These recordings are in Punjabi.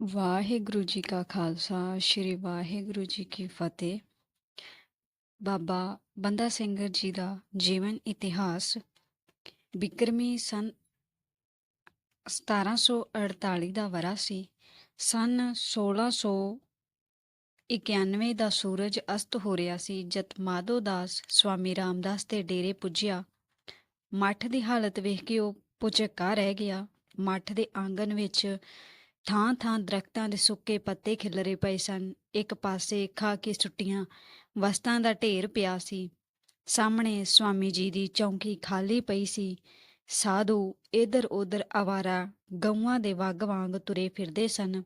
ਵਾਹਿਗੁਰੂ ਜੀ ਕਾ ਖਾਲਸਾ, ਸ੍ਰੀ ਵਾਹਿਗੁਰੂ ਜੀ ਕੀ ਫਤਿਹ। ਬਾਬਾ ਬੰਦਾ ਸਿੰਘ ਜੀ ਦਾ ਜੀਵਨ ਇਤਿਹਾਸ, ਬਿਕਰਮੀ ਸਨ 1748 ਦਾ ਵਰਾ ਸੀ। ਸਨ 1691 ਦਾ ਸੂਰਜ ਅਸਤ ਹੋ ਰਿਹਾ ਸੀ। ਜਦ ਮਾਧੋ ਦਾਸ ਸਵਾਮੀ ਰਾਮਦਾਸ ਦੇ ਡੇਰੇ ਪੁੱਜਿਆ, ਮੱਠ ਦੀ ਹਾਲਤ ਵੇਖ ਕੇ ਉਹ ਪੁਚਕਾ ਰਹਿ ਗਿਆ। ਮੱਠ ਦੇ ਆਂਗਨ ਵਿੱਚ ਥਾਂ ਥਾਂ ਦਰਖਤਾਂ ਦੇ ਸੁੱਕੇ ਪੱਤੇ ਖਿਲਰੇ ਪਏ ਸਨ। ਇੱਕ ਪਾਸੇ ਖਾ ਕੇ ਸੁੱਟੀਆਂ ਵਸਤਾਂ ਦਾ ਢੇਰ ਪਿਆ ਸੀ। ਸਾਹਮਣੇ ਸਵਾਮੀ ਜੀ ਦੀ ਚੌਂਕੀ ਖਾਲੀ ਪਈ ਸੀ। ਸਾਧੂ ਇਧਰ ਉਧਰ ਆਵਾਰਾ ਗਊਆਂ ਦੇ ਵੱਗ ਵਾਂਗ ਤੁਰੇ ਫਿਰਦੇ ਸਨ।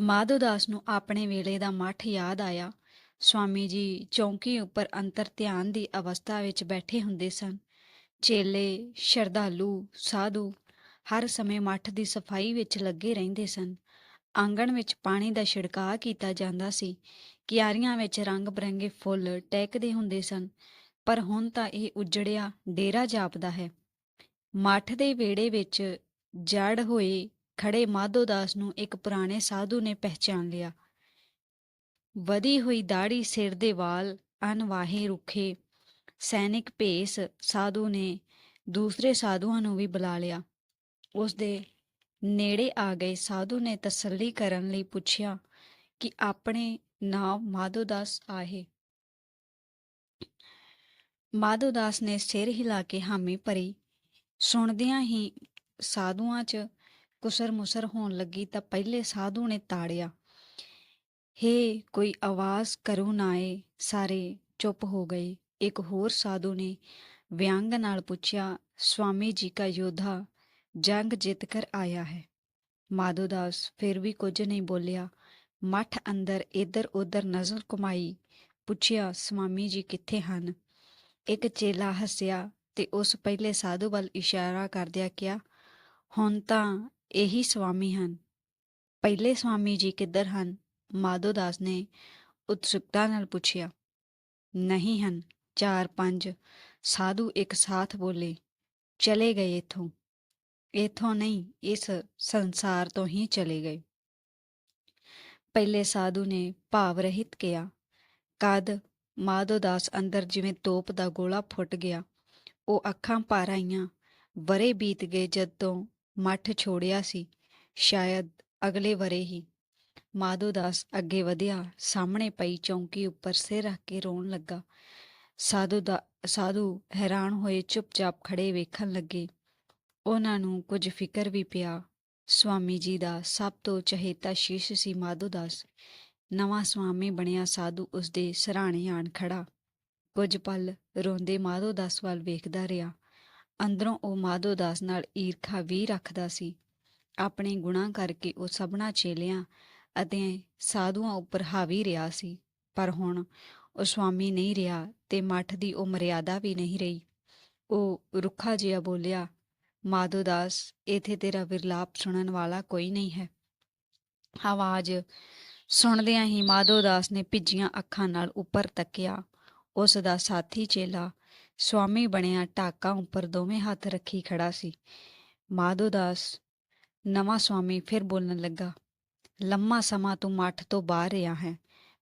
ਮਾਧੋ ਦਾਸ ਨੂੰ ਆਪਣੇ ਵੇਲੇ ਦਾ ਮੱਠ ਯਾਦ ਆਇਆ। ਸਵਾਮੀ ਜੀ ਚੌਂਕੀ ਉੱਪਰ ਅੰਤਰ ਧਿਆਨ ਦੀ ਅਵਸਥਾ ਵਿੱਚ ਬੈਠੇ ਹੁੰਦੇ ਸਨ। ਚੇਲੇ, ਸ਼ਰਧਾਲੂ, ਸਾਧੂ ਹਰ ਸਮੇਂ ਮੱਠ ਦੀ ਸਫ਼ਾਈ ਵਿੱਚ ਲੱਗੇ ਰਹਿੰਦੇ ਸਨ। ਆਂਗਣ ਵਿੱਚ ਪਾਣੀ ਦਾ ਛਿੜਕਾਅ ਕੀਤਾ ਜਾਂਦਾ ਸੀ। ਕਿਆਰੀਆਂ ਵਿੱਚ ਰੰਗ ਬਰੰਗੇ ਫੁੱਲ ਟਹਿਕਦੇ ਹੁੰਦੇ ਸਨ, ਪਰ ਹੁਣ ਤਾਂ ਇਹ ਉਜੜਿਆ, ਡੇਰਾ ਜਾਪਦਾ ਹੈ। ਮੱਠ ਦੇ ਵਿਹੜੇ ਵਿੱਚ ਜੜ ਹੋਏ ਖੜੇ ਮਾਧੋ ਦਾਸ ਨੂੰ ਇੱਕ ਪੁਰਾਣੇ ਸਾਧੂ ਨੇ ਪਹਿਚਾਨ ਲਿਆ। ਵਧੀ ਹੋਈ ਦਾੜੀ ਸਿਰ ਦੇ ਵਾਲ ਅਨਵਾਹੇ ਰੁੱਖੇ ਸੈਨਿਕ ਭੇਸ ਸਾਧੂ ਨੇ ਦੂਸਰੇ ਸਾਧੂਆਂ ਨੂੰ ਵੀ ਬੁਲਾ ਲਿਆ। ਉਸ ਦੇ ਨੇੜੇ ਆ ਗਏ। ਸਾਧੂ ਨੇ ਤਸੱਲੀ ਕਰਨ ਲਈ ਪੁੱਛਿਆ ਕਿ ਆਪਣੇ ਨਾਮ ਮਾਧੋ ਦਾਸ ਆਹੇ। ਮਾਧੋ ਦਾਸ ਨੇ ਸਿਰ ਹਿਲਾ ਕੇ ਹਾਮੀ ਭਰੀ। ਸੁਣਦਿਆਂ ਹੀ ਸਾਧੂਆਂ 'ਚ ਕੁਸਰ ਮੁਸਰ ਹੋਣ ਲੱਗੀ ਤਾਂ ਪਹਿਲੇ ਸਾਧੂ ਨੇ ਤਾੜਿਆ, ਹੇ, ਕੋਈ ਆਵਾਜ਼ ਕਰੂ ਨਾ ਆਏ ਸਾਰੇ ਚੁੱਪ ਹੋ ਗਏ। ਇੱਕ ਹੋਰ ਸਾਧੂ ਨੇ ਵਿਅੰਗ ਨਾਲ ਪੁੱਛਿਆ, ਸਵਾਮੀ ਜੀ ਕਾ ਯੋਧਾ ਜੰਗ ਜਿੱਤ ਕਰ ਆਇਆ ਹੈ। ਮਾਧੋ ਦਾਸ ਫਿਰ ਵੀ ਕੁਝ ਨਹੀਂ ਬੋਲਿਆ। ਮੱਠ ਅੰਦਰ ਇੱਧਰ ਉੱਧਰ ਨਜ਼ਰ ਘੁਮਾਈ, ਪੁੱਛਿਆ, ਸਵਾਮੀ ਜੀ ਕਿੱਥੇ ਹਨ? ਇੱਕ ਚੇਲਾ ਹੱਸਿਆ ਤੇ ਉਸ ਪਹਿਲੇ ਸਾਧੂ ਵੱਲ ਇਸ਼ਾਰਾ ਕਰਦਿਆਂ ਕਿਹਾ, ਹੁਣ ਤਾਂ ਇਹੀ ਸਵਾਮੀ ਹਨ। ਪਹਿਲੇ ਸਵਾਮੀ ਜੀ ਕਿੱਧਰ ਹਨ? ਮਾਧੋ ਦਾਸ ਨੇ ਉਤਸੁਕਤਾ ਨਾਲ ਪੁੱਛਿਆ, ਨਹੀਂ ਹਨ, ਚਾਰ ਪੰਜ। ਸਾਧੂ ਇੱਕ ਸਾਥ ਬੋਲੇ, ਚਲੇ ਗਏ ਇਥੋਂ। ਇਥੋਂ ਨਹੀਂ, ਇਸ ਸੰਸਾਰ ਤੋਂ ਹੀ ਚਲੇ ਗਏ। ਪਹਿਲੇ ਸਾਧੂ ਨੇ ਭਾਵ ਰਹਿਤ ਕਿਹਾ, ਕਦ ਮਾਧੋ ਦਾਸ ਅੰਦਰ ਜਿਵੇਂ ਤੋਪ ਦਾ ਗੋਲਾ ਫੁੱਟ ਗਿਆ, ਉਹ ਅੱਖਾਂ ਭਰ ਆਈਆਂ, ਵਰੇ ਬੀਤ ਗਏ ਜਦ ਤੋਂ ਮੱਠ ਛੋੜਿਆ ਸੀ, ਸ਼ਾਇਦ ਅਗਲੇ ਵਰੇ ਹੀ। ਮਾਧੋ ਦਾਸ ਅੱਗੇ ਵਧਿਆ, ਸਾਹਮਣੇ ਪਈ ਚੌਂਕੀ ਉੱਪਰ ਸਿਰ ਰੱਖ ਕੇ ਰੋਣ ਲੱਗਾ। ਸਾਧੂ ਦਾ, ਸਾਧੂ ਹੈਰਾਨ ਹੋਏ ਚੁੱਪਚਾਪ ਖੜੇ ਵੇਖਣ ਲੱਗੇ। ਉਹਨਾਂ ਨੂੰ ਕੁਝ ਫਿਕਰ ਵੀ ਪਿਆ। ਸਵਾਮੀ ਜੀ ਦਾ ਸਭ ਤੋਂ ਚਹੇਤਾ ਸ਼ੀਸ਼ ਸੀ ਮਾਧੋ ਦਾਸ ਨਵਾਂ ਸਵਾਮੀ ਬਣਿਆ ਸਾਧੂ ਉਸ ਦੇ ਸਰਾਣੇ ਆਣ ਖੜਾ ਕੁਝ ਪਲ ਰੋਂਦੇ ਮਾਧੋ ਦਾਸ ਵੱਲ ਵੇਖਦਾ ਰਿਹਾ। ਅੰਦਰੋਂ ਉਹ ਮਾਧੋ ਦਾਸ ਨਾਲ ਈਰਖਾ ਵੀ ਰੱਖਦਾ ਸੀ। ਆਪਣੇ ਗੁਨਾਹ ਕਰਕੇ ਉਹ ਸਭਨਾ ਚੇਲਿਆਂ ਅਤੇ ਸਾਧੂਆਂ ਉੱਪਰ ਹਾਵੀ ਰਿਹਾ ਸੀ। ਪਰ ਹੁਣ ਉਹ ਸਵਾਮੀ ਨਹੀਂ ਰਿਹਾ ਤੇ ਮੱਠ ਦੀ ਉਹ ਮਰਿਆਦਾ ਵੀ ਨਹੀਂ ਰਹੀ। ਉਹ ਰੁੱਖਾ ਜਿਹਾ ਬੋਲਿਆ ਮਾਧੋ ਦਾਸ, ਇਥੇ ਤੇਰਾ ਵਿਰਲਾਪ ਸੁਣਨ ਵਾਲਾ ਕੋਈ ਨਹੀਂ ਹੈ। ਆਵਾਜ਼ ਸੁਣਦਿਆਂ ਹੀ ਮਾਧੋ ਦਾਸ ਨੇ ਭਿੱਜੀਆਂ ਅੱਖਾਂ ਨਾਲ ਉੱਪਰ ਤੱਕਿਆ। ਉਸ ਦਾ ਸਾਥੀ ਚੇਲਾ, ਸਵਾਮੀ ਬਣਿਆ ਟਾਕਾਂ ਉੱਪਰ ਦੋਵੇਂ ਹੱਥ ਰੱਖੀ ਖੜਾ ਸੀ। ਮਾਧੋ ਦਾਸ ਨਵਾਂ ਸਵਾਮੀ ਫਿਰ ਬੋਲਣ ਲੱਗਾ, ਲੰਮਾ ਸਮਾਂ ਤੂੰ ਮੱਠ ਤੋਂ ਬਾਹਰ ਰਿਹਾ ਹੈ।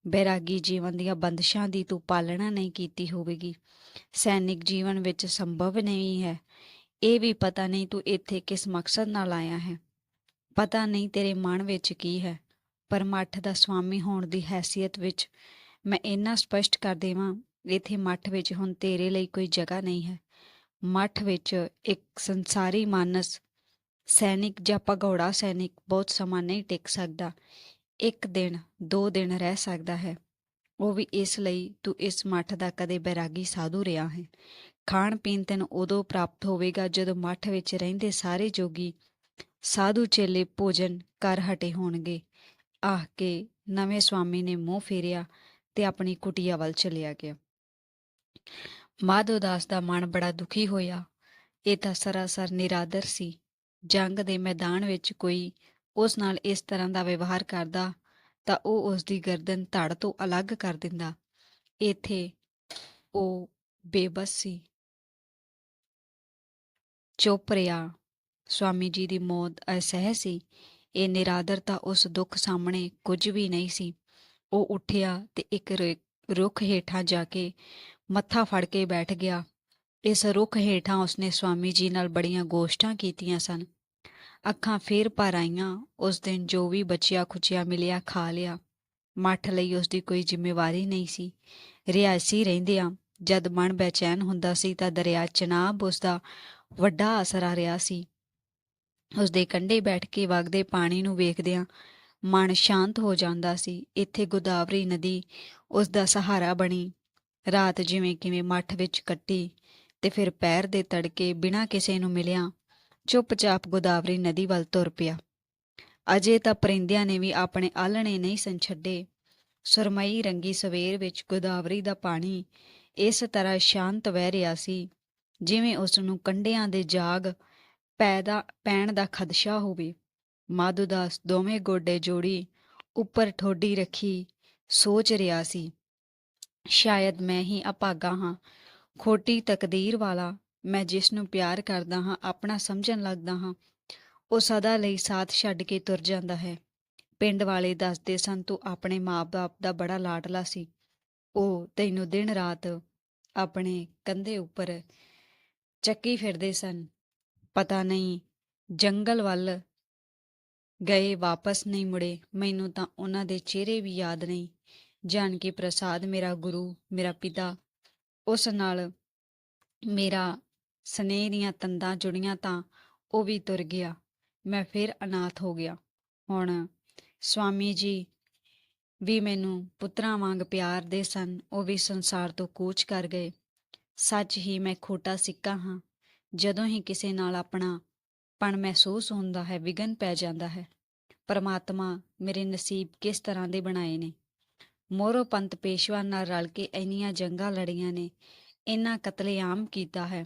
ਬੈਰਾਗੀ ਜੀਵਨ ਦੀਆਂ ਬੰਦਸ਼ਾਂ ਦੀ ਤੂੰ ਪਾਲਣਾ ਨਹੀਂ ਕੀਤੀ ਹੋਵੇਗੀ। ਸੈਨਿਕ ਜੀਵਨ ਵਿੱਚ ਸੰਭਵ ਨਹੀਂ ਹੈ। ਇਹ ਵੀ ਪਤਾ ਨਹੀਂ ਤੂੰ ਇੱਥੇ ਕਿਸ ਮਕਸਦ ਨਾਲ ਆਇਆ ਹੈ। ਪਤਾ ਨਹੀਂ ਤੇਰੇ ਮਨ ਵਿੱਚ ਕੀ ਹੈ, ਪਰ ਮੱਠ ਦਾ ਸਵਾਮੀ ਹੋਣ ਦੀ ਹੈਸੀਅਤ ਵਿੱਚ ਮੈਂ ਇੰਨਾ ਸਪਸ਼ਟ ਕਰ ਦੇਵਾਂ, ਇੱਥੇ ਮੱਠ ਵਿੱਚ ਹੁਣ ਤੇਰੇ ਲਈ ਕੋਈ ਜਗ੍ਹਾ ਨਹੀਂ ਹੈ। ਮੱਠ ਵਿੱਚ ਇੱਕ ਸੰਸਾਰੀ ਮਾਨਸ, ਸੈਨਿਕ ਜਾਂ ਭਗੌੜਾ ਸੈਨਿਕ ਬਹੁਤ ਸਮਾਂ ਨਹੀਂ ਟਿਕ ਸਕਦਾ। ਇੱਕ ਦਿਨ, ਦੋ ਦਿਨ ਰਹਿ ਸਕਦਾ ਹੈ। ਉਹ ਵੀ ਇਸ ਲਈ ਤੂੰ ਇਸ ਮੱਠ ਦਾ ਕਦੇ ਬੈਰਾਗੀ ਸਾਧੂ ਰਿਹਾ ਹੈ। ਖਾਣ ਪੀਣ ਤੈਨੂੰ ਉਦੋਂ ਪ੍ਰਾਪਤ ਹੋਵੇਗਾ ਜਦੋਂ ਮੱਠ ਵਿੱਚ ਰਹਿੰਦੇ ਸਾਰੇ ਜੋਗੀ ਸਾਧੂ ਚੇਲੇ ਭੋਜਨ ਕਰ ਹਟੇ ਹੋਣਗੇ। ਆਹ ਕੇ ਨਵੇਂ ਸਵਾਮੀ ਨੇ ਮੂੰਹ ਫੇਰਿਆ ਤੇ ਆਪਣੀ ਕੁਟਿਆ ਵੱਲ ਚਲਿਆ ਗਿਆ। ਮਾਧੋ ਦਾਸ ਦਾ ਮਨ ਬੜਾ ਦੁਖੀ ਹੋਇਆ। ਇਹ ਤਾਂ ਸਰਾਸਰ ਨਿਰਾਦਰ ਸੀ। ਜੰਗ ਦੇ ਮੈਦਾਨ ਵਿੱਚ ਕੋਈ ਉਸ ਨਾਲ ਇਸ ਤਰ੍ਹਾਂ ਦਾ ਵਿਵਹਾਰ ਕਰਦਾ ਤਾਂ ਉਹ ਉਸ ਦੀ ਗਰਦਨ ਧੜ ਤੋਂ ਅਲੱਗ ਕਰ ਦਿੰਦਾ। ਇੱਥੇ ਉਹ ਬੇਬਸ ਸੀ। ਚੁੱਪ ਰਿਹਾ। ਸਵਾਮੀ ਜੀ ਦੀ ਮੌਤ ਅਸਹਿ ਸੀ। ਇਹ ਨਿਰਾਦਰਤਾ ਉਸ ਦੁੱਖ ਸਾਹਮਣੇ ਕੁਝ ਵੀ ਨਹੀਂ ਸੀ। ਉਹ ਉੱਠਿਆ ਤੇ ਇੱਕ ਰੁੱਖ ਹੇਠਾਂ ਜਾ ਕੇ ਮੱਥਾ ਫੜ ਕੇ ਬੈਠ ਗਿਆ। ਇਸ ਰੁੱਖ ਹੇਠਾਂ ਉਸਨੇ ਸਵਾਮੀ ਜੀ ਨਾਲ ਬੜੀਆਂ ਗੋਸ਼ਟਾਂ ਕੀਤੀਆਂ ਸਨ। ਅੱਖਾਂ ਫੇਰ ਭਰ ਆਈਆਂ। ਉਸ ਦਿਨ ਜੋ ਵੀ ਬਚਿਆ ਖੁਚਿਆ ਮਿਲਿਆ ਖਾ ਲਿਆ। ਮੱਠ ਲਈ ਉਸ ਦੀ ਕੋਈ ਜ਼ਿੰਮੇਵਾਰੀ ਨਹੀਂ ਸੀ। ਰਿਆਸੀ ਰਹਿੰਦਿਆਂ ਜਦ ਮਨ ਬੇਚੈਨ ਹੁੰਦਾ ਸੀ ਤਾਂ ਦਰਿਆ ਚਨਾਬ ਉਸ ਦਾ ਵੱਡਾ ਆਸਰਾ ਰਿਹਾ ਸੀ। ਉਸ ਦੇ ਕੰਢੇ ਬੈਠ ਕੇ ਵਗਦੇ ਪਾਣੀ ਨੂੰ ਵੇਖਦਿਆਂ ਮਨ ਸ਼ਾਂਤ ਹੋ ਜਾਂਦਾ ਸੀ। ਇੱਥੇ ਗੋਦਾਵਰੀ ਨਦੀ ਉਸ ਦਾ ਸਹਾਰਾ ਬਣੀ। ਰਾਤ ਜਿਵੇਂ ਕਿਵੇਂ ਮੱਠ ਵਿੱਚ ਕੱਟੀ ਤੇ ਫਿਰ ਪੈਰ ਦੇ ਤੜਕੇ ਬਿਨਾਂ ਕਿਸੇ ਨੂੰ ਮਿਲਿਆ ਚੁੱਪਚਾਪ ਗੋਦਾਵਰੀ ਨਦੀ ਵੱਲ ਤੁਰ ਪਿਆ। ਅਜੇ ਤਾਂ ਪਰਿੰਦਿਆਂ ਨੇ ਵੀ ਆਪਣੇ ਆਲਣੇ ਨਹੀਂ ਸਨ ਛੱਡੇ। ਸੁਰਮਈ ਰੰਗੀ ਸਵੇਰ ਵਿੱਚ ਗੋਦਾਵਰੀ ਦਾ ਪਾਣੀ ਇਸ ਤਰ੍ਹਾਂ ਸ਼ਾਂਤ ਵਹਿ ਰਿਹਾ ਸੀ ਜਿਵੇਂ ਉਸ ਨੂੰ ਕੰਢਿਆਂ ਦੇ ਜਾਗ ਪੈਦਾ, ਪੈਣ ਦਾ ਖਦਸ਼ਾ ਹੋਵੇ। ਮਾਧੋਦਾਸ ਦੋਵੇਂ ਗੋਡੇ ਜੋੜੀ, ਉੱਪਰ ਠੋਡੀ ਰੱਖੀ, ਸੋਚ ਰਿਹਾ ਸੀ, ਸ਼ਾਇਦ ਮੈਂ ਹੀ ਅਭਾਗਾ ਹਾਂ। ਖੋਟੀ ਤਕਦੀਰ ਵਾਲਾ, ਮੈਂ ਜਿਸ ਨੂੰ ਪਿਆਰ ਕਰਦਾ ਹਾਂ, ਆਪਣਾ ਸਮਝਣ ਲੱਗਦਾ ਹਾਂ, ਉਹ ਸਦਾ ਲਈ ਸਾਥ ਛੱਡ ਕੇ ਤੁਰ ਜਾਂਦਾ ਹੈ। ਪਿੰਡ ਵਾਲੇ ਦੱਸਦੇ ਸਨ, ਤੂੰ ਆਪਣੇ ਮਾਪੇ ਦਾ ਬੜਾ ਲਾਡਲਾ ਸੀ। ਉਹ ਤੈਨੂੰ ਦਿਨ ਰਾਤ ਆਪਣੇ ਕੰਧੇ ਉੱਪਰ ਚੱਕੀ ਫਿਰਦੇ ਸਨ। ਪਤਾ ਨਹੀਂ, ਜੰਗਲ ਵੱਲ ਗਏ ਵਾਪਸ ਨਹੀਂ ਮੁੜੇ। ਮੈਨੂੰ ਤਾਂ ਉਹਨਾਂ ਦੇ ਚਿਹਰੇ ਵੀ ਯਾਦ ਨਹੀਂ। ਜਾਣ ਕੇ ਪ੍ਰਸਾਦ ਮੇਰਾ ਗੁਰੂ, ਮੇਰਾ ਪਿਤਾ, ਉਸ ਨਾਲ ਮੇਰਾ ਸਨੇਹ ਦੀਆਂ ਤੰਦਾਂ ਜੁੜੀਆਂ ਤਾਂ ਉਹ ਵੀ ਤੁਰ ਗਿਆ। ਮੈਂ ਫਿਰ ਅਨਾਥ ਹੋ ਗਿਆ। ਹੁਣ ਸਵਾਮੀ ਜੀ ਵੀ ਮੈਨੂੰ ਪੁੱਤਰਾਂ ਵਾਂਗ ਪਿਆਰ ਦੇ ਸਨ। ਉਹ ਵੀ ਸੰਸਾਰ ਤੋਂ ਕੂਚ ਕਰ ਗਏ। ਸੱਚ ਹੀ ਮੈਂ ਖੋਟਾ ਸਿੱਕਾ ਹਾਂ। ਜਦੋਂ ਹੀ ਕਿਸੇ ਨਾਲ ਆਪਣਾ ਪਣ ਮਹਿਸੂਸ ਹੁੰਦਾ ਹੈ ਵਿਗਨ ਪੈ ਜਾਂਦਾ ਹੈ। ਪਰਮਾਤਮਾ ਮੇਰੇ ਨਸੀਬ ਕਿਸ ਤਰ੍ਹਾਂ ਦੇ ਬਣਾਏ ਨੇ। ਮੋਰੋ ਪੰਤ ਪੇਸ਼ਵਾ ਨਾਲ ਰਲ ਕੇ ਇੰਨੀਆਂ ਜੰਗਾਂ ਲੜੀਆਂ ਨੇ, ਇੰਨਾ ਕਤਲੇਆਮ ਕੀਤਾ ਹੈ।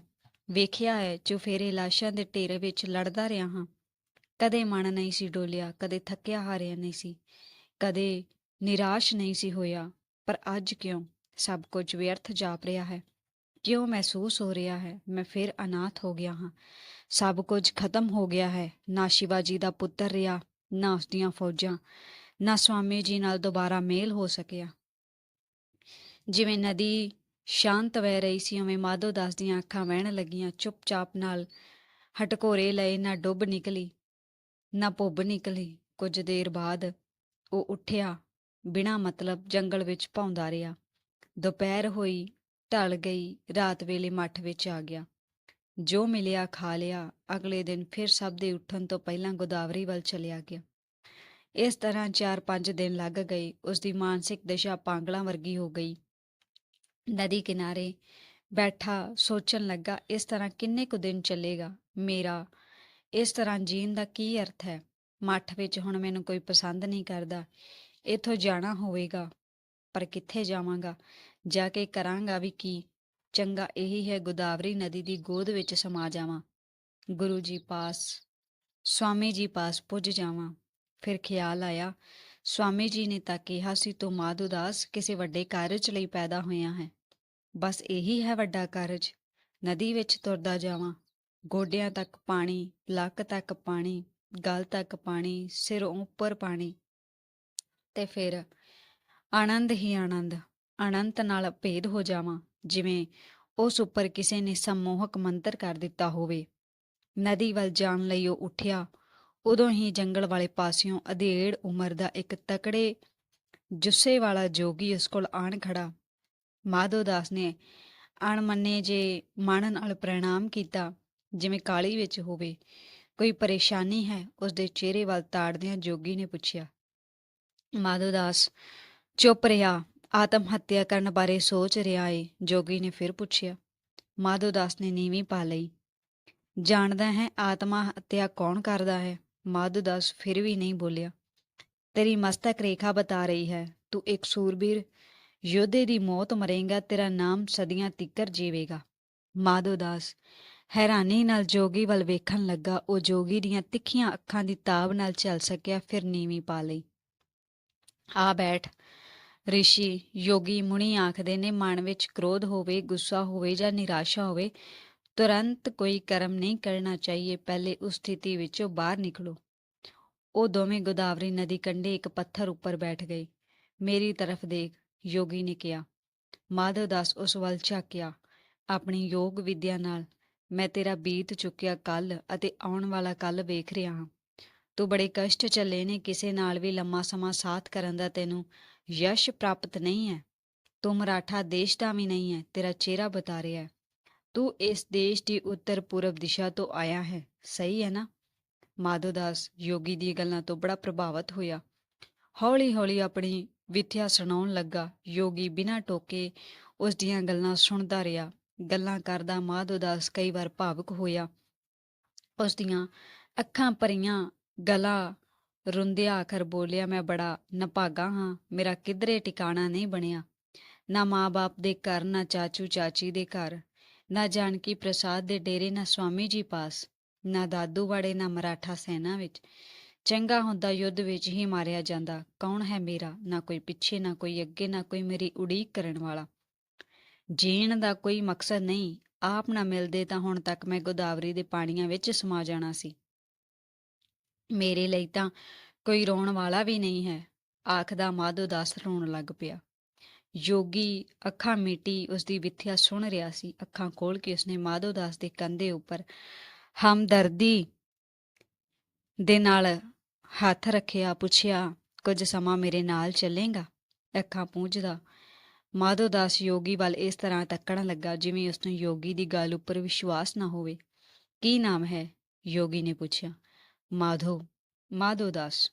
ਵੇਖਿਆ ਹੈ, ਚੁਫੇਰੇ ਲਾਸ਼ਾਂ ਦੇ ਢੇਰ ਵਿੱਚ ਲੜਦਾ ਰਿਹਾ ਹਾਂ। ਕਦੇ ਮਨ ਨਹੀਂ ਸੀ ਡੋਲਿਆ, ਕਦੇ ਥੱਕਿਆ ਹਾਰਿਆ ਨਹੀਂ ਸੀ, ਕਦੇ ਨਿਰਾਸ਼ ਨਹੀਂ ਸੀ ਹੋਇਆ। ਪਰ ਅੱਜ ਕਿਉਂ? ਸਭ ਕੁਝ ਵਿਅਰਥ ਜਾਪ ਰਿਹਾ ਹੈ। ਕਿਉਂ ਮਹਿਸੂਸ ਹੋ ਰਿਹਾ ਹੈ ਮੈਂ ਫਿਰ ਅਨਾਥ ਹੋ ਗਿਆ ਹਾਂ ਸਭ ਕੁਝ ਖਤਮ ਹੋ ਗਿਆ ਹੈ ਨਾ ਸ਼ਿਵਾਜੀ ਦਾ ਪੁੱਤਰ ਰਿਹਾ ਨਾ ਉਸ ਦੀਆਂ ਫੌਜਾਂ ਨਾ ਸਵਾਮੀ ਜੀ ਨਾਲ ਦੁਬਾਰਾ ਮੇਲ ਹੋ ਸਕਿਆ ਜਿਵੇਂ ਨਦੀ ਸ਼ਾਂਤ ਵਹਿ ਰਹੀ ਸੀ ਉਵੇਂ ਮਾਧੋ ਦਾਸ ਦੀਆਂ ਅੱਖਾਂ ਵਹਿਣ ਲੱਗੀਆਂ ਚੁੱਪਚਾਪ ਨਾਲ ਹਟਕੋਰੇ ਲਏ ਨਾ ਡੁੱਬ ਨਿਕਲੀ ਨਾ ਪੁੱਬ ਨਿਕਲੀ ਕੁਝ ਦੇਰ ਬਾਅਦ ਉਹ ਉੱਠਿਆ ਬਿਨਾਂ ਮਤਲਬ ਜੰਗਲ ਵਿੱਚ ਭੌਂਦਾ ਰਿਹਾ ਦੁਪਹਿਰ ਹੋਈ ਢਲ ਗਈ, ਰਾਤ ਵੇਲੇ ਮੱਠ ਵਿੱਚ ਆ ਗਿਆ। ਜੋ ਮਿਲਿਆ ਖਾ ਲਿਆ, ਅਗਲੇ ਦਿਨ ਫਿਰ ਸਭ ਦੇ ਉੱਠਣ ਤੋਂ ਪਹਿਲਾਂ ਗੋਦਾਵਰੀ ਵੱਲ ਚਲਿਆ ਗਿਆ। ਇਸ ਤਰ੍ਹਾਂ 4-5 ਦਿਨ ਲੱਗ ਗਏ ਉਸ ਦੀ ਮਾਨਸਿਕ ਦਸ਼ਾ ਪਾਂਗਲਾਂ ਵਰਗੀ ਹੋ ਗਈ। ਨਦੀ ਕਿਨਾਰੇ ਬੈਠਾ ਸੋਚਣ ਲੱਗਾ, ਇਸ ਤਰ੍ਹਾਂ ਕਿੰਨੇ ਕੁ ਦਿਨ ਚੱਲੇਗਾ? ਮੇਰਾ, ਇਸ ਤਰ੍ਹਾਂ ਜੀਣ ਦਾ ਕੀ ਅਰਥ ਹੈ? ਮੱਠ ਵਿੱਚ ਹੁਣ ਮੈਨੂੰ ਕੋਈ ਪਸੰਦ ਨਹੀਂ ਕਰਦਾ। ਇੱਥੋਂ ਜਾਣਾ ਹੋਵੇਗਾ, ਪਰ ਕਿੱਥੇ ਜਾਵਾਂਗਾ? ਜਾ ਕੇ ਕਰਾਂਗਾ ਵੀ ਕੀ? ਚੰਗਾ ਇਹੀ ਹੈ ਗੋਦਾਵਰੀ ਨਦੀ ਦੀ ਗੋਦ ਵਿੱਚ ਸਮਾ ਜਾਵਾਂ। ਗੁਰੂ ਜੀ ਪਾਸ, ਸਵਾਮੀ ਜੀ ਪਾਸ ਪੁੱਜ ਜਾਵਾਂ। ਫਿਰ ਖਿਆਲ ਆਇਆ, ਸਵਾਮੀ ਜੀ ਨੇ ਤਾਂ ਕਿਹਾ ਸੀ, ਤੂੰ ਮਾਧੋਦਾਸ ਕਿਸੇ ਵੱਡੇ ਕਾਰਜ ਲਈ ਪੈਦਾ ਹੋਇਆ ਹੈ। ਬਸ ਇਹੀ ਹੈ ਵੱਡਾ ਕਾਰਜ, ਨਦੀ ਵਿੱਚ ਤੁਰਦਾ ਜਾਵਾਂ। ਗੋਡਿਆਂ ਤੱਕ ਪਾਣੀ, ਲੱਕ ਤੱਕ ਪਾਣੀ, ਗਲ ਤੱਕ ਪਾਣੀ, ਸਿਰ ਉੱਪਰ ਪਾਣੀ। ਤੇ ਫਿਰ ਆਨੰਦ ਹੀ ਆਨੰਦ। ਅਨੰਤ ਨਾਲ ਭੇਦ ਹੋ ਜਾਵਾਂ, ਜਿਵੇਂ ਉਸ ਉੱਪਰ ਕਿਸੇ ਨੇ ਸੰਮੋਹਕ ਮੰਤਰ ਕਰ ਦਿੱਤਾ ਹੋਵੇ। ਨਦੀ ਵੱਲ ਜਾਣ ਲਈ ਉਹ ਉੱਠਿਆ। ਉਦੋਂ ਹੀ ਜੰਗਲ ਵਾਲੇ ਪਾਸਿਓਂ ਅਧੇੜ ਉਮਰ ਦਾ ਇੱਕ ਤਕੜੇ ਜੁੱਸੇ ਵਾਲਾ ਜੋਗੀ ਉਸ ਕੋਲ ਆਣ ਖੜਾ। ਮਾਧੋ ਦਾਸ ਨੇ ਅਣਮੰਨੇ ਜੇ ਮਨ ਨਾਲ ਪ੍ਰਣਾਮ ਕੀਤਾ, ਜਿਵੇਂ ਕਾਲੀ ਵਿੱਚ ਹੋਵੇ। ਕੋਈ ਪਰੇਸ਼ਾਨੀ ਹੈ? ਉਸ ਦੇ ਚਿਹਰੇ ਵੱਲ ਤਾੜਦਿਆਂ ਜੋਗੀ ਨੇ ਪੁੱਛਿਆ। ਮਾਧੋ ਦਾਸ ਚੁੱਪ ਰਿਹਾ। ਆਤਮ ਹੱਤਿਆ ਕਰਨ ਬਾਰੇ ਸੋਚ ਰਿਹਾ ਏ, ਜੋਗੀ ਨੇ ਫਿਰ ਪੁੱਛਿਆ, ਮਾਧੋ ਦਾਸ ਨੇ ਨੀਵੀਂ ਪਾ ਲਈ। ਜਾਣਦਾ ਹੈ ਆਤਮਾ ਹੱਤਿਆ ਕੌਣ ਕਰਦਾ ਹੈ? ਮਾਧੋ ਦਾਸ ਫਿਰ ਵੀ ਨਹੀਂ ਬੋਲਿਆ, ਤੇਰੀ ਮਸਤਕ ਰੇਖਾ ਬਤਾ ਰਹੀ ਹੈ, ਤੂੰ ਇੱਕ ਸੂਰਬੀਰ, ਯੋਧੇ ਦੀ ਮੌਤ ਮਰੇਗਾ, ਤੇਰਾ ਨਾਮ ਸਦੀਆਂ ਤਿੱਕਰ ਜੀਵੇਗਾ। ਮਾਧੋ ਦਾਸ ਹੈਰਾਨੀ ਨਾਲ ਜੋਗੀ ਵੱਲ ਵੇਖਣ ਲੱਗਾ, ਉਹ ਜੋਗੀ ਦੀਆਂ ਤਿੱਖੀਆਂ ਅੱਖਾਂ ਦੀ ਤਾਬ ਨਾਲ ਚੱਲ ਸਕਿਆ, ਫਿਰ ਨੀਵੀਂ ਪਾ ਲਈ। ਆ ਬੈਠ ਰਿਸ਼ੀ, ਯੋਗੀ, ਮੁਨੀ ਆਖਦੇ ਨੇ, ਮਨ ਵਿੱਚ ਕ੍ਰੋਧ ਹੋਵੇ, ਗੁੱਸਾ ਹੋਵੇ ਜਾਂ ਨਿਰਾਸ਼ਾ ਹੋਵੇ, ਤੁਰੰਤ ਕੋਈ ਕਰਮ ਨਹੀਂ ਕਰਨਾ ਚਾਹੀਏ, ਪਹਿਲੇ ਉਸ ਸਥਿਤੀ ਵਿੱਚੋਂ ਬਾਹਰ ਨਿਕਲੋ। ਉਹ ਦੋਵੇਂ ਗੋਦਾਵਰੀ ਨਦੀ ਕੰਢੇ ਇੱਕ ਪੱਥਰ ਉੱਪਰ ਬੈਠ ਗਏ। ਮੇਰੀ ਤਰਫ ਦੇਖ, ਯੋਗੀ ਨੇ ਕਿਹਾ। ਮਾਧਵ ਦਾਸ ਉਸ ਵੱਲ ਝਾਕਿਆ। ਆਪਣੀ ਯੋਗ ਵਿਦਿਆ ਨਾਲ ਮੈਂ ਤੇਰਾ ਬੀਤ ਚੁੱਕਿਆ ਕੱਲ ਅਤੇ ਆਉਣ ਵਾਲਾ ਕੱਲ ਵੇਖ ਰਿਹਾ ਹਾਂ। ਤੂੰ ਬੜੇ ਕਸ਼ਟ ਚੱਲੇ ਨੇ, ਕਿਸੇ ਨਾਲ ਵੀ ਲੰਮਾ ਸਮਾਂ ਸਾਥ ਕਰਨ ਦਾ ਤੈਨੂੰ ਯਸ਼ ਪ੍ਰਾਪਤ ਨਹੀਂ ਹੈ। ਤੂੰ ਮਰਾਠਾ ਦੇਸ਼ ਦਾ ਵੀ ਨਹੀਂ ਹੈ, ਤੇਰਾ ਚਿਹਰਾ ਬਤਾ ਰਿਹਾ ਹੈ। ਤੂੰ ਇਸ ਦੇਸ਼ ਦੀ ਉੱਤਰ ਪੂਰਬ ਦਿਸ਼ਾ ਤੋਂ ਆਇਆ ਹੈ, ਸਹੀ ਹੈ ਨਾ? ਮਾਧੋਦਾਸ ਯੋਗੀ ਦੀ ਗੱਲਾਂ ਤੋਂ ਬੜਾ ਪ੍ਰਭਾਵਿਤ ਹੋਇਆ। ਹੌਲੀ ਹੌਲੀ ਆਪਣੀ ਵਿਥਿਆ ਸੁਣਾਉਣ ਲੱਗਾ। ਯੋਗੀ ਬਿਨਾਂ ਟੋਕੇ ਉਸ ਦੀਆਂ ਗੱਲਾਂ ਸੁਣਦਾ ਰਿਹਾ। ਗੱਲਾਂ ਕਰਦਾ ਮਾਧੋਦਾਸ ਕਈ ਵਾਰ ਭਾਵੁਕ ਹੋਇਆ। ਉਸ ਦੀਆਂ ਅੱਖਾਂ ਭਰੀਆਂ ਗਲਾ ਰੁੰਦਿਆ ਆਖਰ ਬੋਲਿਆ, ਮੈਂ ਬੜਾ ਨਪਾਗਾ ਹਾਂ, ਮੇਰਾ ਕਿਧਰੇ ਟਿਕਾਣਾ ਨਹੀਂ ਬਣਿਆ। ਨਾ ਮਾਂ-ਬਾਪ ਦੇ ਘਰ, ਨਾ ਚਾਚੂ ਚਾਚੀ ਦੇ ਘਰ, ਨਾ ਜਾਨਕੀ ਪ੍ਰਸਾਦ ਦੇ ਡੇਰੇ, ਨਾ ਸਵਾਮੀ ਜੀ ਪਾਸ, ਨਾ ਦਾਦੂ ਵਾੜੇ, ਨਾ ਮਰਾਠਾ ਸੈਨਾ ਵਿੱਚ। ਚੰਗਾ ਹੁੰਦਾ ਯੁੱਧ ਵਿੱਚ ਹੀ ਮਾਰਿਆ ਜਾਂਦਾ। ਕੌਣ ਹੈ ਮੇਰਾ? ਨਾ ਕੋਈ ਪਿੱਛੇ, ਨਾ ਕੋਈ ਅੱਗੇ, ਨਾ ਕੋਈ ਮੇਰੀ ਉਡੀਕ ਕਰਨ ਵਾਲਾ। ਜੀਣ ਦਾ ਕੋਈ ਮਕਸਦ ਨਹੀਂ। ਆਪ ਨਾ ਮਿਲਦੇ ਤਾਂ ਹੁਣ ਤੱਕ ਮੈਂ ਗੋਦਾਵਰੀ ਦੇ ਪਾਣੀਆਂ ਵਿੱਚ ਸਮਾ ਜਾਣਾ ਸੀ। ਮੇਰੇ ਲਈ ਤਾਂ ਕੋਈ ਰੋਣ ਵਾਲਾ ਵੀ ਨਹੀਂ ਹੈ, ਆਖਦਾ ਮਾਧੋ ਦਾਸ ਰੋਣ ਲੱਗ ਪਿਆ। ਯੋਗੀ ਅੱਖਾਂ ਮੀਟੀ ਉਸ ਦੀ ਵਿਥਿਆ ਸੁਣ ਰਿਹਾ ਸੀ। ਅੱਖਾਂ ਖੋਲ ਕੇ ਉਸਨੇ ਮਾਧੋ ਦਾਸ ਦੇ ਕੰਧੇ ਉੱਪਰ ਹਮਦਰਦੀ ਦੇ ਨਾਲ ਹੱਥ ਰੱਖਿਆ, ਪੁੱਛਿਆ, ਕੁਝ ਸਮਾਂ ਮੇਰੇ ਨਾਲ ਚੱਲੇਗਾ? ਅੱਖਾਂ ਪੂੰਝਦਾ। ਮਾਧੋ ਦਾਸ ਯੋਗੀ ਵੱਲ ਇਸ ਤਰ੍ਹਾਂ ਤੱਕਣ ਲੱਗਾ ਜਿਵੇਂ ਉਸਨੂੰ ਯੋਗੀ ਦੀ ਗੱਲ ਉੱਪਰ ਵਿਸ਼ਵਾਸ ਨਾ ਹੋਵੇ। ਕੀ ਨਾਮ ਹੈ? ਯੋਗੀ ਨੇ ਪੁੱਛਿਆ। ਮਾਧੋ ਮਾਧੋ ਦਾਸ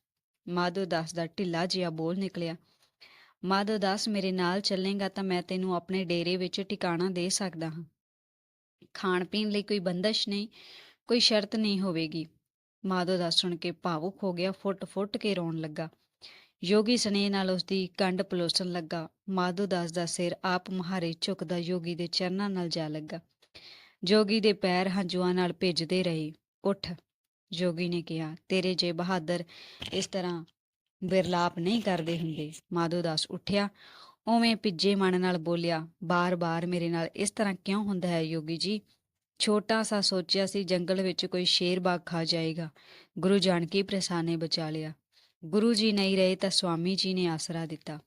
ਮਾਧੋ ਦਾਸ ਦਾ ਢਿੱਲਾ ਜਿਹਾ ਬੋਲ ਨਿਕਲਿਆ। ਮਾਧੋ ਦਾਸ, ਮੇਰੇ ਨਾਲ ਚੱਲੇਗਾ ਤਾਂ ਮੈਂ ਤੈਨੂੰ ਆਪਣੇ ਡੇਰੇ ਵਿੱਚ ਟਿਕਾਣਾ ਦੇ ਸਕਦਾ ਹਾਂ। ਖਾਣ ਪੀਣ ਲਈ ਕੋਈ ਬੰਦਸ਼ ਨਹੀਂ, ਕੋਈ ਸ਼ਰਤ ਨਹੀਂ ਹੋਵੇਗੀ। ਮਾਧੋ ਦਾਸ ਸੁਣ ਕੇ ਭਾਵੁਕ ਹੋ ਗਿਆ, ਫੁੱਟ ਫੁੱਟ ਕੇ ਰੋਣ ਲੱਗਾ। ਯੋਗੀ ਸਨੇਹ ਨਾਲ ਉਸ ਦੀ ਕੰਡ ਪਲੋਸਣ ਲੱਗਾ। ਮਾਧੋ ਦਾਸ ਦਾ ਸਿਰ ਆਪ ਮਹਾਰੇ ਝੁਕਦਾ ਯੋਗੀ ਦੇ ਚਰਨਾਂ ਨਾਲ ਜਾ ਲੱਗਾ। ਜੋਗੀ ਦੇ ਪੈਰ ਹੰਝੂਆਂ ਨਾਲ ਭਿੱਜਦੇ ਰਹੇ। ਉੱਠ। ਜੋਗੀ ਨੇ ਕਿਹਾ, ਤੇਰੇ ਜੇ ਬਹਾਦਰ ਇਸ ਤਰ੍ਹਾਂ ਬਿਰਲਾਪ ਨਹੀਂ ਕਰਦੇ ਹੁੰਦੇ। ਮਾਧੋ ਦਾਸ ਉੱਠਿਆ, ਉਵੇਂ ਭਿੱਜੇ ਮਨ ਨਾਲ ਬੋਲਿਆ, ਬਾਰ-ਬਾਰ ਮੇਰੇ ਨਾਲ ਇਸ ਤਰ੍ਹਾਂ ਕਿਉਂ ਹੁੰਦਾ ਹੈ ਯੋਗੀ ਜੀ? ਛੋਟਾ ਸਾ ਸੋਚਿਆ ਸੀ ਜੰਗਲ ਵਿੱਚ ਕੋਈ ਸ਼ੇਰ ਬਾਗ ਖਾ ਜਾਏਗਾ। ਗੁਰੂ ਜਾਨਕੀ ਪ੍ਰਸਾਦ ਨੇ ਬਚਾ ਲਿਆ। ਗੁਰੂ ਜੀ ਨਹੀਂ ਰਹੇ ਤਾਂ ਸਵਾਮੀ ਜੀ ਨੇ ਆਸਰਾ ਦਿੱਤਾ।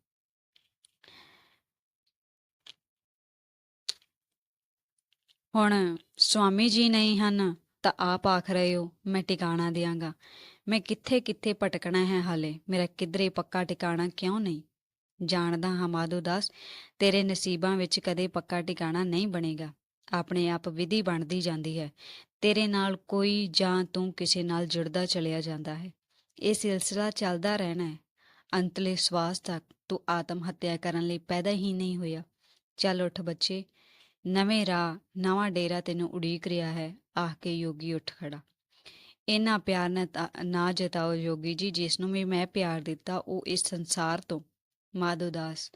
ਹੁਣ ਸਵਾਮੀ ਜੀ ਨਹੀਂ ਹਨ ਤਾਂ ਆਪ ਆਖ ਰਹੇ ਹੋ, ਮੈਂ ਟਿਕਾਣਾ ਦਿਆਂਗਾ। ਮੈਂ ਕਿੱਥੇ ਕਿੱਥੇ ਭਟਕਣਾ ਹੈ ਹਾਲੇ? ਮੇਰਾ ਕਿਧਰੇ ਪੱਕਾ ਟਿਕਾਣਾ ਕਿਉਂ ਨਹੀਂ? ਜਾਣਦਾ ਹਾਂ ਮਾਧੋ ਦਾਸ, ਤੇਰੇ ਨਸੀਬਾਂ ਵਿੱਚ ਕਦੇ ਪੱਕਾ ਟਿਕਾਣਾ ਨਹੀਂ ਬਣੇਗਾ। ਆਪਣੇ ਆਪ ਵਿਧੀ ਬਣਦੀ ਜਾਂਦੀ ਹੈ। ਤੇਰੇ ਨਾਲ ਕੋਈ ਜਾਂ ਤੂੰ ਕਿਸੇ ਨਾਲ ਜੁੜਦਾ ਚਲਿਆ ਜਾਂਦਾ ਹੈ। ਇਹ ਸਿਲਸਿਲਾ ਚੱਲਦਾ ਰਹਿਣਾ ਹੈ। ਅੰਤਲੇ ਸਵਾਸ ਤੱਕ ਤੂੰ ਆਤਮ ਹੱਤਿਆ ਕਰਨ ਲਈ ਪੈਦਾ ਹੀ ਨਹੀਂ ਹੋਇਆ। ਚੱਲ ਉੱਠ ਬੱਚੇ ਨਵੇਂ ਰਾਹ, ਨਵਾਂ ਡੇਰਾ ਤੈਨੂੰ ਉਡੀਕ ਰਿਹਾ ਹੈ, ਆਖ ਕੇ ਯੋਗੀ ਉੱਠ ਖੜਾ ਇੰਨਾ ਪਿਆਰ ਨਾ ਜਤਾਓ ਯੋਗੀ ਜੀ, ਜਿਸ ਨੂੰ ਵੀ ਮੈਂ ਪਿਆਰ ਦਿੱਤਾ, ਉਹ ਇਸ ਸੰਸਾਰ ਤੋਂ। ਮਾਧੋ ਦਾਸ,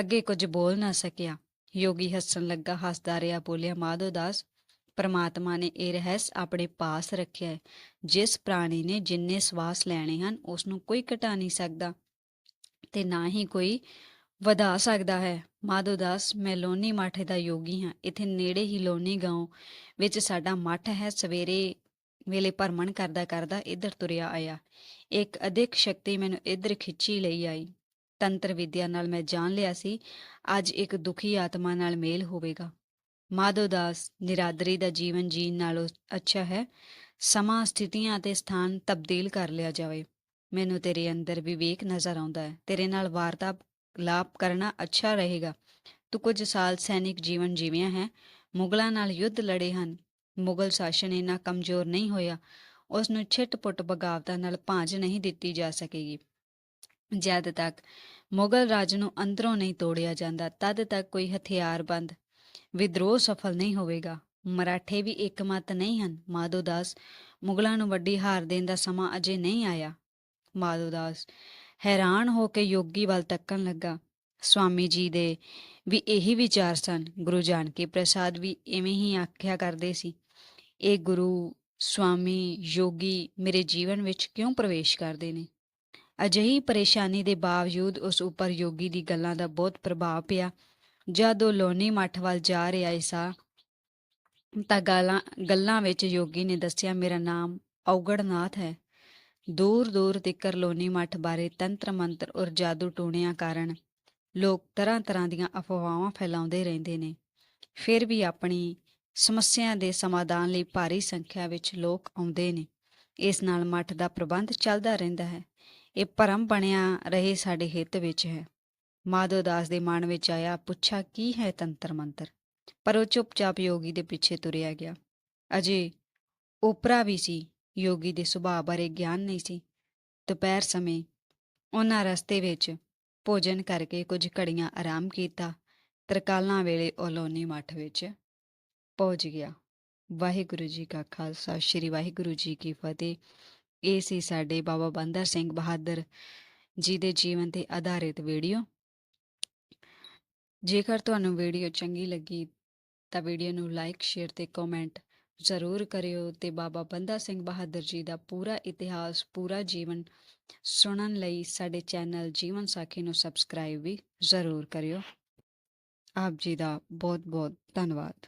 ਅੱਗੇ ਕੁਝ ਬੋਲ ਨਾ ਸਕਿਆ। ਯੋਗੀ ਹੱਸਣ ਲੱਗਾ, ਹੱਸਦਾ ਰਿਹਾ, ਬੋਲਿਆ, ਮਾਧੋ ਦਾਸ, ਪਰਮਾਤਮਾ ਨੇ ਇਹ ਰਹੱਸ ਆਪਣੇ ਪਾਸ ਰੱਖਿਆ ਹੈ। ਜਿਸ ਪ੍ਰਾਣੀ ਨੇ ਜਿੰਨੇ ਸਵਾਸ ਲੈਣੇ ਹਨ, ਉਸ ਨੂੰ ਕੋਈ ਘਟਾ ਨਹੀਂ ਸਕਦਾ ਤੇ ਨਾ ਹੀ ਕੋਈ ਵਧਾ ਸਕਦਾ ਹੈ। ਮਾਧੋ ਦਾਸ, ਮੈਂ ਲੋਨੀ ਮਾਠੇ ਦਾ ਯੋਗੀ ਹਾਂ। ਇੱਥੇ ਨੇੜੇ ਹੀ ਲੋਨੀ ਗਾਉਂ ਵਿੱਚ ਸਾਡਾ ਮੱਠ ਹੈ। ਸਵੇਰੇ ਵੇਲੇ ਭਰਮਣ ਕਰਦਾ ਕਰਦਾ ਇੱਧਰ ਤੁਰਿਆ ਆਇਆ। ਇੱਕ ਅਧਿਕ ਸ਼ਕਤੀ ਮੈਨੂੰ ਇੱਧਰ ਖਿੱਚੀ ਲਈ ਆਈ। ਤੰਤਰ ਵਿਦਿਆ ਨਾਲ ਮੈਂ ਜਾਣ ਲਿਆ ਸੀ। ਅੱਜ ਇੱਕ ਦੁਖੀ ਆਤਮਾ ਨਾਲ ਮੇਲ ਹੋਵੇਗਾ। ਮਾਧੋ ਦਾਸ, ਨਿਰਾਦਰੀ ਦਾ ਜੀਵਨ ਜੀਣ ਨਾਲੋਂ ਅੱਛਾ ਹੈ। ਸਮਾਂ, ਸਥਿਤੀਆਂ ਅਤੇ ਸਥਾਨ ਤਬਦੀਲ ਕਰ ਲਿਆ ਜਾਵੇ। ਮੈਨੂੰ ਤੇਰੇ ਅੰਦਰ ਵਿਵੇਕ ਨਜ਼ਰ ਆਉਂਦਾ ਹੈ। ਤੇਰੇ ਨਾਲ ਲਾਭ ਕਰਨਾ ਅੱਛਾ ਰਹੇਗਾ। ਤੂੰ ਕੁਝ ਸਾਲ ਸੈਨਿਕ ਜੀਵਨ ਜੀਵਿਆ ਹੈ। ਮੁਗਲਾਂ ਨਾਲ ਯੁੱਧ ਲੜੇ ਹਨ। ਮੁਗਲ ਸ਼ਾਸਨ ਇੰਨਾ ਕਮਜ਼ੋਰ ਨਹੀਂ ਹੋਇਆ। ਉਸ ਨੂੰ ਛਿੱਟ-ਪੁੱਟ ਬਗਾਵਤਾਂ ਨਾਲ ਭਾਂਜ ਨਹੀਂ ਦਿੱਤੀ ਜਾ ਸਕੇਗੀ। ਜਦ ਤੱਕ ਮੁਗਲ ਰਾਜ ਨੂੰ ਅੰਦਰੋਂ ਨਹੀਂ ਤੋੜਿਆ ਜਾਂਦਾ, ਤਦ ਤੱਕ ਕੋਈ ਹਥਿਆਰਬੰਦ ਵਿਦਰੋਹ ਸਫਲ ਨਹੀਂ ਹੋਵੇਗਾ। ਮਰਾਠੇ ਵੀ ਇੱਕਮਤ ਨਹੀਂ ਹਨ। ਮਾਧੋ ਦਾਸ ਮੁਗਲਾਂ ਨੂੰ ਵੱਡੀ ਹਾਰ ਦੇਣ ਦਾ ਸਮਾਂ ਅਜੇ ਨਹੀਂ ਆਇਆ। ਮਾਧੋ ਦਾਸ ਹੈਰਾਨ ਹੋ ਕੇ ਯੋਗੀ ਵੱਲ ਤੱਕਣ ਲੱਗਾ। ਸਵਾਮੀ ਜੀ ਦੇ ਵੀ ਇਹੀ ਵਿਚਾਰ ਸਨ। ਗੁਰੂ ਜਾਨਕੀ ਪ੍ਰਸਾਦ ਵੀ ਐਵੇਂ ਹੀ ਆਖਿਆ ਕਰਦੇ ਸੀ, ਇਹ ਗੁਰੂ ਸਵਾਮੀ ਯੋਗੀ ਮੇਰੇ ਜੀਵਨ ਵਿੱਚ ਕਿਉਂ ਪ੍ਰਵੇਸ਼ ਕਰਦੇ ਨੇ? ਅਜਿਹੀ ਪਰੇਸ਼ਾਨੀ ਦੇ ਬਾਵਜੂਦ ਉਸ ਉੱਪਰ ਯੋਗੀ ਦੀ ਗੱਲਾਂ ਦਾ ਬਹੁਤ ਪ੍ਰਭਾਵ ਪਿਆ। ਜਦ ਉਹ ਲੋਨੀ ਮੱਠ ਵੱਲ ਜਾ ਰਿਹਾ ਸਾ ਤਾਂ ਗੱਲਾਂ ਗੱਲਾਂ ਵਿੱਚ ਯੋਗੀ ਨੇ ਦੱਸਿਆ, ਮੇਰਾ ਨਾਮ ਔਗੜਨਾਥ ਹੈ। ਦੂਰ ਦੂਰ ਤੀਕਰ ਲੋਨੀ ਮੱਠ ਬਾਰੇ ਤੰਤਰ ਮੰਤਰ ਔਰ ਜਾਦੂ ਟੂਣਿਆਂ ਕਾਰਨ ਲੋਕ ਤਰ੍ਹਾਂ ਤਰ੍ਹਾਂ ਦੀਆਂ ਅਫਵਾਹਾਂ ਫੈਲਾਉਂਦੇ ਰਹਿੰਦੇ ਨੇ। ਫਿਰ ਵੀ ਆਪਣੀ ਸਮੱਸਿਆ ਦੇ ਸਮਾਧਾਨ ਲਈ ਭਾਰੀ ਸੰਖਿਆ ਵਿੱਚ ਲੋਕ ਆਉਂਦੇ ਨੇ। ਇਸ ਨਾਲ ਮੱਠ ਦਾ ਪ੍ਰਬੰਧ ਚੱਲਦਾ ਰਹਿੰਦਾ ਹੈ। ਇਹ ਭਰਮ ਬਣਿਆ ਰਹੇ ਸਾਡੇ ਹਿੱਤ ਵਿੱਚ ਹੈ। ਮਾਧੋ ਦਾਸ ਦੇ ਮਨ ਵਿੱਚ ਆਇਆ ਪੁੱਛਾ ਕੀ ਹੈ ਤੰਤਰ ਮੰਤਰ? ਪਰ ਉਹ ਚੁੱਪਚਾਪ ਯੋਗੀ ਦੇ ਪਿੱਛੇ ਤੁਰਿਆ ਗਿਆ। ਅਜੇ ਉਪਰਾ ਵੀ ਸੀ। ਯੋਗੀ ਦੇ ਸੁਭਾਅ ਬਾਰੇ ਗਿਆਨ ਨਹੀਂ ਸੀ। ਦੁਪਹਿਰ ਸਮੇਂ ਉਹਨਾਂ ਰਸਤੇ ਵਿੱਚ ਭੋਜਨ ਕਰਕੇ ਕੁਝ ਘੜੀਆਂ ਆਰਾਮ ਕੀਤਾ। ਤਰਕਾਲਾਂ ਵੇਲੇ ਓਲੋਨੀ ਮੱਠ ਵਿੱਚ ਪਹੁੰਚ ਗਿਆ। ਵਾਹਿਗੁਰੂ ਜੀ ਕਾ ਖਾਲਸਾ, ਸ੍ਰੀ ਵਾਹਿਗੁਰੂ ਜੀ ਕੀ ਫਤਿਹ। ਇਹ ਸੀ ਸਾਡੇ ਬਾਬਾ ਬੰਦਾ ਸਿੰਘ ਬਹਾਦਰ ਜੀ ਦੇ ਜੀਵਨ ਤੇ ਆਧਾਰਿਤ ਵੀਡੀਓ। ਜੇਕਰ ਤੁਹਾਨੂੰ ਵੀਡੀਓ ਚੰਗੀ ਲੱਗੀ ਤਾਂ ਵੀਡੀਓ ਨੂੰ ਲਾਈਕ, ਸ਼ੇਅਰ ਤੇ ਕਮੈਂਟ ਜ਼ਰੂਰ ਕਰਿਓ ਤੇ ਬਾਬਾ ਬੰਦਾ ਸਿੰਘ ਬਹਾਦਰ ਜੀ ਦਾ ਪੂਰਾ ਇਤਿਹਾਸ, ਪੂਰਾ ਜੀਵਨ ਸੁਣਨ ਲਈ ਸਾਡੇ ਚੈਨਲ ਜੀਵਨ ਸਾਖੀ ਨੂੰ ਸਬਸਕ੍ਰਾਈਬ ਵੀ ਜ਼ਰੂਰ ਕਰਿਓ। ਆਪ ਜੀ ਦਾ ਬਹੁਤ ਬਹੁਤ ਧੰਨਵਾਦ।